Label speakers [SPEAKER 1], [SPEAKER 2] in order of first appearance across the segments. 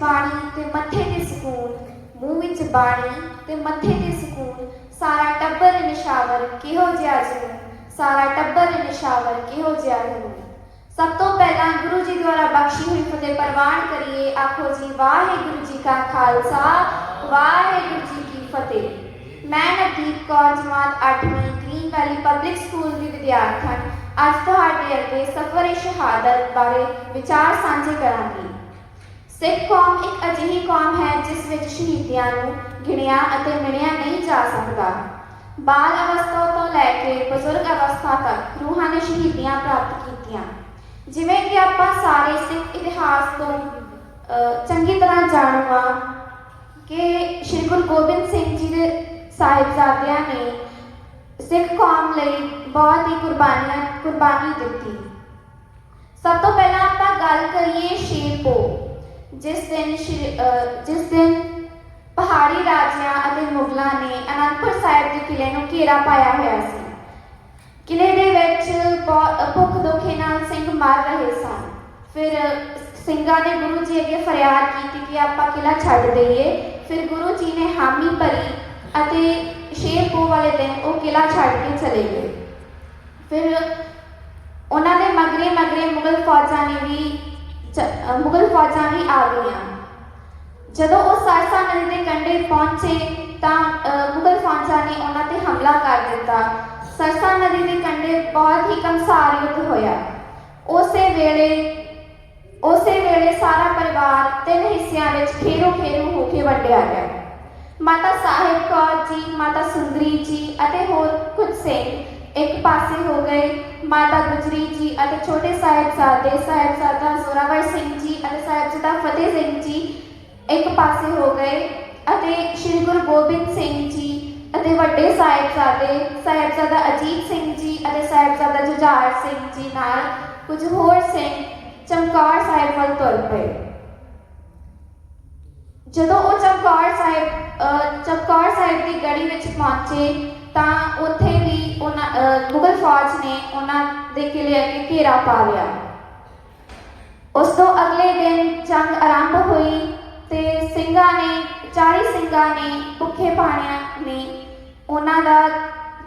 [SPEAKER 1] ਬਾਣੀ ਤੇ ਮੱਥੇ ਤੇ ਸਕੂਨ, ਮੂੰਹ ਵਿੱਚ ਬਾਣੀ ਤੇ ਮੱਥੇ ਤੇ ਸਕੂਨ, ਸਾਰਾ ਟੱਬਰ ਨਿਸ਼ਾਵਰ ਕਿਹੋ ਜਿਹਾ ਜਨੂਨ ਸਾਰਾ ਟੱਬਰ ਨਿਸ਼ਾਵਰ ਕਿਹੋ ਜਿਹਾ ਜਨੂਨ ਸਭ ਤੋਂ ਪਹਿਲਾਂ ਗੁਰੂ ਜੀ ਦੁਆਰਾ ਬਖਸ਼ੀ ਹੋਈ ਫਤਿਹ ਪ੍ਰਵਾਨ ਕਰੀਏ, ਆਖੋ ਜੀ, ਵਾਹਿਗੁਰੂ ਜੀ ਕਾ ਖਾਲਸਾ, ਵਾਹਿਗੁਰੂ ਜੀ ਕੀ ਫਤਿਹ। ਮੈਂ ਨਵਦੀਪ ਕੌਰ ਜਮਾਤ 8ਵੀਂ ਗ੍ਰੀਨ ਵੈਲੀ ਪਬਲਿਕ ਸਕੂਲ ਦੀ ਵਿਦਿਆਰਥਣ। ਅੱਜ ਤੁਹਾਡੇ ਅੱਗੇ ਸਫਰ ਸ਼ਹਾਦਤ ਬਾਰੇ ਵਿਚਾਰ ਸਾਂਝੇ ਕਰਾਂਗੀ। ਸਿੱਖ ਕੌਮ ਇੱਕ ਅਜਿਹੀ ਕੌਮ ਹੈ ਜਿਸ ਵਿੱਚ ਸ਼ਹੀਦੀਆਂ ਨੂੰ ਗਿਣਿਆ ਅਤੇ ਮਿਣਿਆ ਨਹੀਂ ਜਾ ਸਕਦਾ। ਬਾਲ ਅਵਸਥਾ ਤੋਂ ਲੈ ਕੇ ਬਜ਼ੁਰਗ ਅਵਸਥਾ ਤੱਕ ਰੂਹਾਂ ਨੇ ਸ਼ਹੀਦੀਆਂ ਪ੍ਰਾਪਤ ਕੀਤੀਆਂ। ਜਿਵੇਂ ਕਿ ਆਪਾਂ ਸਾਰੇ ਸਿੱਖ ਇਤਿਹਾਸ ਤੋਂ ਅਹ, ਚੰਗੀ ਤਰ੍ਹਾਂ ਜਾਣੂ ਹਾਂ ਕਿ ਸ਼੍ਰੀ ਗੁਰੂ ਗੋਬਿੰਦ ਸਿੰਘ ਜੀ ਦੇ ਸਾਹਿਬਜ਼ਾਦਿਆਂ ਨੇ ਸਿੱਖ ਕੌਮ ਲਈ ਬਹੁਤ ਹੀ ਕੁਰਬਾਨੀਆਂ ਕੁਰਬਾਨੀ ਦਿੱਤੀ। ਸਭ ਤੋਂ ਪਹਿਲਾਂ ਆਪਾਂ ਗੱਲ ਕਰੀਏ ਸ਼ੇਰਪੋ। ਜਿਸ ਦਿਨ ਸ਼੍ਰੀ- ਅਹ, ਜਿਸ ਦਿਨ ਪਹਾੜੀ ਰਾਜਿਆਂ ਅਤੇ ਮੁਗਲਾਂ ਨੇ ਅਨੰਦਪੁਰ ਸਾਹਿਬ ਦੇ ਕਿਲੇ ਨੂੰ ਘੇਰਾ ਪਾਇਆ ਹੋਇਆ ਸੀ। ਕਿਲੇ ਦੇ ਵਿੱਚ ਭੁੱਖ ਦੁਖੇ ਨਾਲ ਸਿੰਘ ਮਰ ਰਹੇ ਸਨ। ਫਿਰ ਸਿੰਘਾਂ ਨੇ ਗੁਰੂ ਜੀ ਅੱਗੇ ਫਰਿਆਦ ਕੀਤੀ ਕਿ ਆਪਾਂ ਕਿਲਾ ਛੱਡ ਦਈਏ। ਫਿਰ ਗੁਰੂ ਜੀ ਨੇ ਹਾਮੀ ਭਰੀ ਅਤੇ ਸ਼ੇਰਪੋ ਵਾਲੇ ਦਿਨ ਉਹ ਕਿਲਾ ਛੱਡ ਕੇ ਚਲੇ ਗਏ। ਫਿਰ ਉਹਨਾਂ ਦੇ ਮਗਰੇ ਮਗਰੇ ਮੁਗਲ ਫੌਜਾਂ ਨੇ ਵੀ ਮੁਗਲ ਫੌਜਾਂ ਵੀ ਆ ਗਈਆਂ। ਜਦੋਂ ਉਹ ਸਰਸਾ ਨਦੀ ਦੇ ਕੰਢੇ ਪਹੁੰਚੇ ਤਾਂ ਮੁਗਲ ਫੌਜਾਂ ਨੇ ਉਹਨਾਂ ਤੇ ਹਮਲਾ ਕਰ ਦਿੱਤਾ। ਸਰਸਾ ਨਦੀ ਦੇ ਕੰਢੇ ਬਹੁਤ ਹੀ ਕੰਸਾਰ ਯੁੱਧ ਹੋਇਆ। ਉਸੇ ਵੇਲੇ ਉਸੇ ਵੇਲੇ ਸਾਰਾ ਪਰਿਵਾਰ ਤਿੰਨ ਹਿੱਸਿਆਂ ਵਿੱਚ ਖੇਰੋ ਖੇਰੂ ਹੋ ਕੇ ਵੰਡਿਆ ਗਿਆ। ਮਾਤਾ ਸਾਹਿਬ ਕੌਰ ਜੀ, ਮਾਤਾ ਸੁੰਦਰੀ ਜੀ ਅਤੇ ਹੋਰ ਕੁਝ ਸਿੰਘ ਇੱਕ ਪਾਸੇ ਹੋ ਗਏ। ਮਾਤਾ ਗੁਜਰੀ ਜੀ ਅਤੇ ਛੋਟੇ ਸਾਹਿਬਜ਼ਾਦੇ ਸਾਹਿਬਜ਼ਾਦਾ ਜ਼ੋਰਾਵਰ ਸਿੰਘ ਜੀ ਅਤੇ ਸਾਹਿਬਜ਼ਾਦਾ ਫਤਿਹ ਸਿੰਘ ਜੀ ਇੱਕ ਪਾਸੇ ਹੋ ਗਏ ਅਤੇ ਸ੍ਰੀ ਗੁਰੂ ਗੋਬਿੰਦ ਸਿੰਘ ਜੀ ਅਤੇ ਵੱਡੇ ਸਾਹਿਬਜ਼ਾਦੇ ਸਾਹਿਬਜ਼ਾਦਾ ਅਜੀਤ ਸਿੰਘ ਜੀ ਅਤੇ ਸਾਹਿਬਜ਼ਾਦਾ ਜੁਝਾਰ ਸਿੰਘ ਜੀ ਨਾਲ ਕੁਝ ਹੋਰ ਸਿੰਘ ਚਮਕੌਰ ਸਾਹਿਬ ਵੱਲ ਤੁਰ ਪਏ। ਜਦੋਂ ਉਹ ਚਮਕੌਰ ਸਾਹਿਬ ਅਹ, ਚਮਕੌਰ ਸਾਹਿਬ ਦੀ ਗੜੀ ਵਿੱਚ ਪਹੁੰਚੇ ਤਾਂ ਉੱਥੇ ਵੀ ਉਹਨਾਂ ਅਹ, ਮੁਗਲ ਫੌਜ ਨੇ ਉਹਨਾਂ ਦੇ ਕਿਲੇ ਅੱਗੇ ਘੇਰਾ ਪਾ ਲਿਆ। ਉਸ ਤੋਂ ਅਗਲੇ ਦਿਨ ਜੰਗ ਆਰੰਭ ਹੋਈ ਤੇ ਸਿੰਘਾਂ ਨੇ 40 ਸਿੰਘਾਂ ਨੇ ਭੁੱਖੇ ਪਾਣਿਆਂ ਨੇ ਉਹਨਾਂ ਦਾ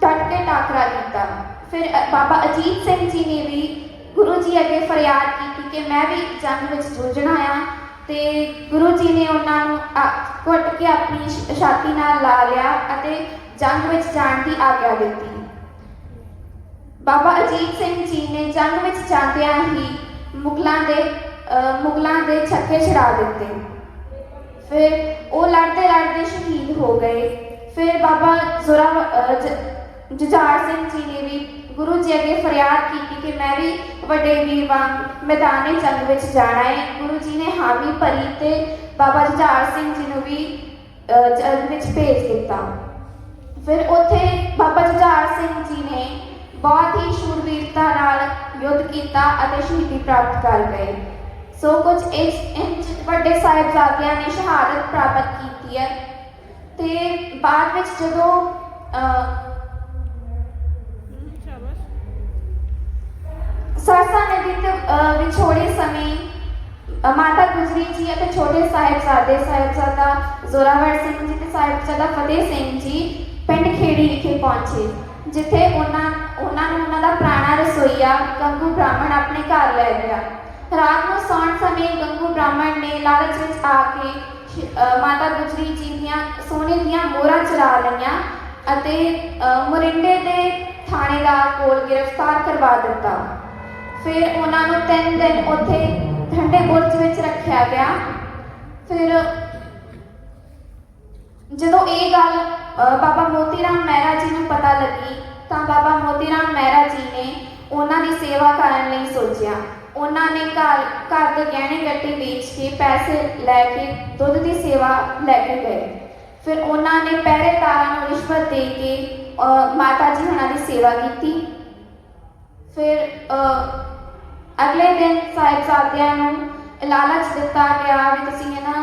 [SPEAKER 1] ਡਟ ਕੇ ਟਾਕਰਾ ਕੀਤਾ। ਫਿਰ ਬਾਬਾ ਅਜੀਤ ਸਿੰਘ ਜੀ ਨੇ ਵੀ ਗੁਰੂ ਜੀ ਅੱਗੇ ਫਰਿਆਦ ਕੀਤੀ ਕਿ ਮੈਂ ਵੀ ਜੰਗ ਵਿੱਚ ਜੂਝਣਾ ਆ ਤੇ ਗੁਰੂ ਜੀ ਨੇ ਉਹਨਾਂ ਨੂੰ ਘੁੱਟ ਕੇ ਆਪਣੀ ਛਾਤੀ ਨਾਲ ਲਾ ਲਿਆ ਅਤੇ ਜੰਗ ਵਿੱਚ ਜਾਣ ਦੀ ਆਗਿਆ ਦਿੱਤੀ। ਬਾਬਾ ਅਜੀਤ ਸਿੰਘ ਜੀ ਨੇ ਜੰਗ ਵਿੱਚ ਜਾਂਦਿਆਂ ਹੀ ਮੁਗਲਾਂ ਦੇ ਅ, ਮੁਗਲਾਂ ਦੇ ਛੱਕੇ ਛੜਾ ਦਿੱਤੇ। ਫਿਰ ਉਹ ਲੜਦੇ ਲੜਦੇ ਸ਼ਹੀਦ ਹੋ ਗਏ। ਫਿਰ ਬਾਬਾ ਜ਼ੋਰਾ ਜੁਝਾਰ ਸਿੰਘ ਜੀ ਨੇ ਵੀ ਗੁਰੂ ਜੀ ਅੱਗੇ ਫਰਿਆਦ ਕੀਤੀ ਕਿ ਮੈਂ ਵੀ ਵੱਡੇ ਵੀਰ ਵਾਂਗ ਮੈਦਾਨੇ ਜੰਗ ਵਿੱਚ ਜਾਣਾ ਹੈ। ਗੁਰੂ ਜੀ ਨੇ ਹਾਮੀ ਭਰੀ ਤੇ ਬਾਬਾ ਜੁਝਾਰ ਸਿੰਘ ਜੀ ਨੂੰ ਵੀ ਜੰਗ ਵਿੱਚ ਭੇਜ ਦਿੱਤਾ। ਫਿਰ ਉੱਥੇ ਬਾਬਾ ਜੁਝਾਰ ਸਿੰਘ ਜੀ ਨੇ ਬਹੁਤ ਹੀ ਸ਼ੂਰਵੀਰਤਾ ਨਾਲ ਯੁੱਧ ਕੀਤਾ ਅਤੇ ਸ਼ਹੀਦੀ ਪ੍ਰਾਪਤ ਕਰ ਗਏ। ਸੋ ਕੁਝ ਇਸ ਇੰਚ ਵੱਡੇ ਸਾਹਿਬਜ਼ਾਦਿਆਂ ਨੇ ਸ਼ਹਾਦਤ ਪ੍ਰਾਪਤ ਕੀਤੀ ਹੈ। ਤੇ ਬਾਅਦ ਵਿੱਚ ਜਦੋਂ ਅਹ, ਸਰਸਾ ਨਦੀ ਤੇ ਵਿਛੋੜੇ ਸਮੇਂ ਮਾਤਾ ਗੁਜਰੀ ਜੀ ਅਤੇ ਛੋਟੇ ਸਾਹਿਬਜ਼ਾਦੇ, ਸਾਹਿਬਜ਼ਾਦਾ ਜ਼ੋਰਾਵਰ ਸਿੰਘ ਜੀ ਤੇ ਸਾਹਿਬਜ਼ਾਦਾ ਫਤਿਹ ਸਿੰਘ ਜੀ ਪਿੰਡ ਖੇੜੀ ਵਿਖੇ ਪਹੁੰਚੇ, ਜਿੱਥੇ ਉਹਨਾਂ ਉਹਨਾਂ ਨੂੰ ਉਹਨਾਂ ਦਾ ਪੁਰਾਣਾ ਰਸੋਈਆ ਗੰਗੂ ਬ੍ਰਾਹਮਣ ਆਪਣੇ ਘਰ ਲੈ ਗਿਆ। ਰਾਤ ਨੂੰ ਸੌਣ ਸਮੇਂ ਗੰਗੂ ਬ੍ਰਾਹਮਣ ਨੇ ਲਾਲਚ ਵਿੱਚ ਆ ਕੇ ਮਾਤਾ ਗੁਜਰੀ ਜੀ ਦੀਆਂ ਸੋਨੇ ਦੀਆਂ ਮੋਹਰਾਂ ਚੁਰਾ ਲਈਆਂ। ਅਤੇ ਮੋਰਿੰਡੇ ਦੇ ਥਾਣੇਦਾਰ ਕੋਲ ਗ੍ਰਿਫਤਾਰ ਕਰਵਾ ਦਿੱਤਾ। ਫਿਰ ਉਹਨਾਂ ਨੂੰ ਤਿੰਨ ਦਿਨ ਉੱਥੇ ਠੰਡੇ ਬੁਰਜ ਵਿੱਚ ਰੱਖਿਆ ਗਿਆ। ਫਿਰ ਜਦੋਂ ਇਹ ਗੱਲ ਬਾਬਾ ਮੋਤੀ ਰਾਮ ਮਹਿਰਾ ਜੀ ਨੂੰ ਪਤਾ ਲੱਗੀ, ਤਾਂ ਬਾਬਾ ਮੋਤੀ ਰਾਮ ਮਹਿਰਾ ਜੀ ਨੇ ਉਹਨਾਂ ਦੀ ਸੇਵਾ ਕਰਨ ਲਈ ਸੋਚਿਆ। ਉਹਨਾਂ ਨੇ ਘਰ ਘਰ ਦੇ ਗਹਿਣੇ ਗੱਟੇ ਵੇਚ ਕੇ ਪੈਸੇ ਲੈ ਕੇ ਦੁੱਧ ਦੀ ਸੇਵਾ ਲੈ ਕੇ ਗਏ। ਫਿਰ ਉਹਨਾਂ ਨੇ ਪਹਿਰੇਦਾਰਾਂ ਨੂੰ ਰਿਸ਼ਵਤ ਦੇ ਕੇ ਮਾਤਾ ਜੀ ਹੁਣਾਂ ਦੀ ਸੇਵਾ ਕੀਤੀ। ਫਿਰ ਅਗਲੇ ਦਿਨ ਸਾਹਿਬਜ਼ਾਦਿਆਂ ਨੂੰ ਲਾਲਚ ਦਿੱਤਾ ਗਿਆ ਵੀ ਤੁਸੀਂ ਇਹ ਨਾ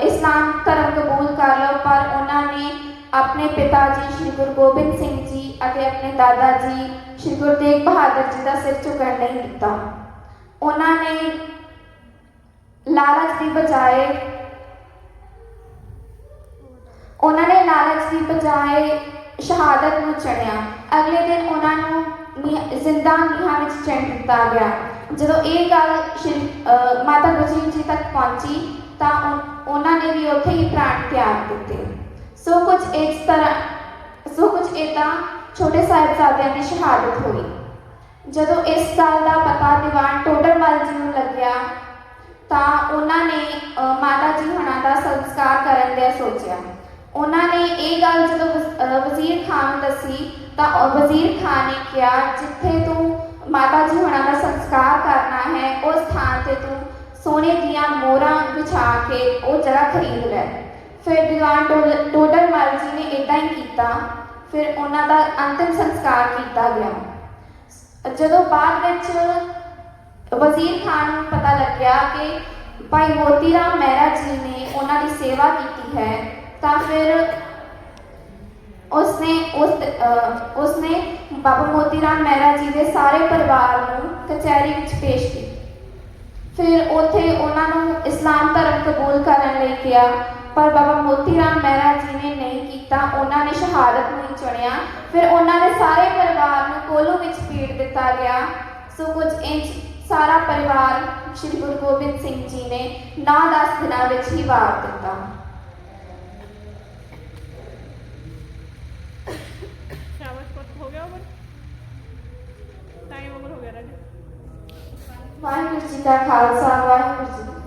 [SPEAKER 1] ਇਸਲਾਮ ਧਰਮ ਕਬੂਲ ਕਰ ਲਓ, ਪਰ ਉਹਨਾਂ ਨੇ ਆਪਣੇ ਪਿਤਾ ਜੀ ਸ੍ਰੀ ਗੁਰੂ ਗੋਬਿੰਦ ਸਿੰਘ ਜੀ ਅਤੇ ਆਪਣੇ ਦਾਦਾ ਜੀ ਸ੍ਰੀ ਗੁਰੂ ਤੇਗ ਬਹਾਦਰ ਜੀ ਦਾ ਸਿਰ ਝੁਕਣ ਨਹੀਂ ਦਿੱਤਾ। ਉਹਨਾਂ ਨੇ ਲਾਲਚ ਦੀ ਬਜਾਏ ਉਹਨਾਂ ਨੇ ਲਾਲਚ ਦੀ ਬਜਾਏ ਸ਼ਹਾਦਤ ਨੂੰ ਚੜਿਆ। ਅਗਲੇ ਦਿਨ ਉਹਨਾਂ ਨੂੰ ਜ਼ਿੰਦਾ ਨੀਹਾਂ ਵਿੱਚ ਚਿਣ ਦਿੱਤਾ ਗਿਆ। ਜਦੋਂ ਇਹ ਗੱਲ ਮਾਤਾ ਗੁਜਰੀ ਜੀ ਤੱਕ ਪਹੁੰਚੀ, ਤਾਂ ਉਹਨਾਂ ਨੇ ਵੀ ਉੱਥੇ ਹੀ ਪ੍ਰਾਣ ਤਿਆਗ ਦਿੱਤੇ। ਸੋ ਕੁਝ ਇਸ ਤਰ੍ਹਾਂ, ਸੋ ਕੁਝ ਇਦਾਂ ਛੋਟੇ ਸਾਹਿਬਜ਼ਾਦਿਆਂ ਦੀ ਸ਼ਹਾਦਤ ਹੋਈ। ਜਦੋਂ ਇਸ ਗੱਲ ਦਾ ਪਤਾ ਦੀਵਾਨ ਟੋਡਰਮਲ ਜੀ ਨੂੰ ਲੱਗਿਆ, ਤਾਂ ਉਹਨਾਂ ਨੇ ਮਾਤਾ ਜੀ ਹੁਣਾਂ ਦਾ ਸੰਸਕਾਰ ਕਰਨ ਦਾ ਸੋਚਿਆ। ਉਹਨਾਂ ਨੇ ਇਹ ਗੱਲ ਜਦੋਂ ਵਜ਼ੀਰ ਖਾਨ ਨੂੰ ਦੱਸੀ, ਤਾਂ ਵਜ਼ੀਰ ਖਾਨ ਨੇ ਕਿਹਾ, ਜਿੱਥੇ ਤੂੰ ਮਾਤਾ ਜੀ ਹੁਣਾਂ ਦਾ ਸੰਸਕਾਰ ਕਰਨਾ ਹੈ, ਉਸ ਥਾਂ ਤੇ ਤੂੰ ਸੋਨੇ ਦੀਆਂ ਮੋਹਰਾਂ ਵਿਛਾ ਕੇ ਉਹ ਜਗ੍ਹਾ ਖਰੀਦ ਲੈ। ਫਿਰ ਦੀਵਾਨ ਟੋਲ- ਟੋਡਰਮਲ ਜੀ ਨੇ ਇਦਾਂ ਹੀ ਕੀਤਾ, ਫਿਰ ਉਹਨਾਂ ਦਾ ਅੰਤਿਮ ਸੰਸਕਾਰ ਕੀਤਾ ਗਿਆ। ਜਦੋਂ ਬਾਅਦ ਵਿੱਚ ਵਜ਼ੀਰ ਖਾਨ ਨੂੰ ਪਤਾ ਲੱਗਿਆ ਕਿ ਭਾਈ ਮੋਤੀ ਰਾਮ ਮਹਿਰਾ ਜੀ ਨੇ ਉਹਨਾਂ ਦੀ ਸੇਵਾ ਕੀਤੀ ਹੈ ਤਾਂ ਫਿਰ ਉਸਨੇ ਉਸ ਉਸਨੇ ਬਾਬਾ ਮੋਤੀ ਰਾਮ ਮਹਿਰਾ ਜੀ ਦੇ ਸਾਰੇ ਪਰਿਵਾਰ ਨੂੰ ਕਚਹਿਰੀ ਵਿੱਚ ਪੇਸ਼ ਕੀਤਾ। ਫਿਰ ਉੱਥੇ ਉਹਨਾਂ ਨੂੰ ਇਸਲਾਮ ਧਰਮ ਕਬੂਲ ਕਰਨ ਲਈ ਕਿਹਾ, ਪਰ ਬਾਬਾ ਮੋਤੀ ਰਾਮ ਮਹਿਰਾ ਜੀ ਨੇ ਨਹੀਂ ਕੀਤਾ, ਉਹਨਾਂ ਨੇ ਸ਼ਹਾਦਤ ਨੂੰ ਚੁਣਿਆ। ਫਿਰ ਉਹਨਾਂ ਦੇ ਸਾਰੇ ਪਰਿਵਾਰ ਨੂੰ ਕੋਲੂ ਵਿੱਚ ਪੀੜ ਦਿੱਤਾ ਗਿਆ। ਸੋ ਕੁਝ ਇੰਚ ਸਾਰਾ ਪਰਿਵਾਰ ਸ਼੍ਰੀ ਗੁਰੂ ਗੋਬਿੰਦ ਸਿੰਘ ਜੀ ਨੇ 9-10 ਦਿਨਾਂ ਵਿੱਚ ਹੀ ਵਾਰ ਦਿੱਤਾ।
[SPEAKER 2] ਟਾਈਮ ਉਮਰ ਹੋ ਗਿਆ ਰਾਜੇ
[SPEAKER 1] ਵਾਹਿਗੁਰੂ ਜੀ ਕਾ ਖਾਲਸਾ ਵਾਹਿਗੁਰੂ ਜੀ ਕੀ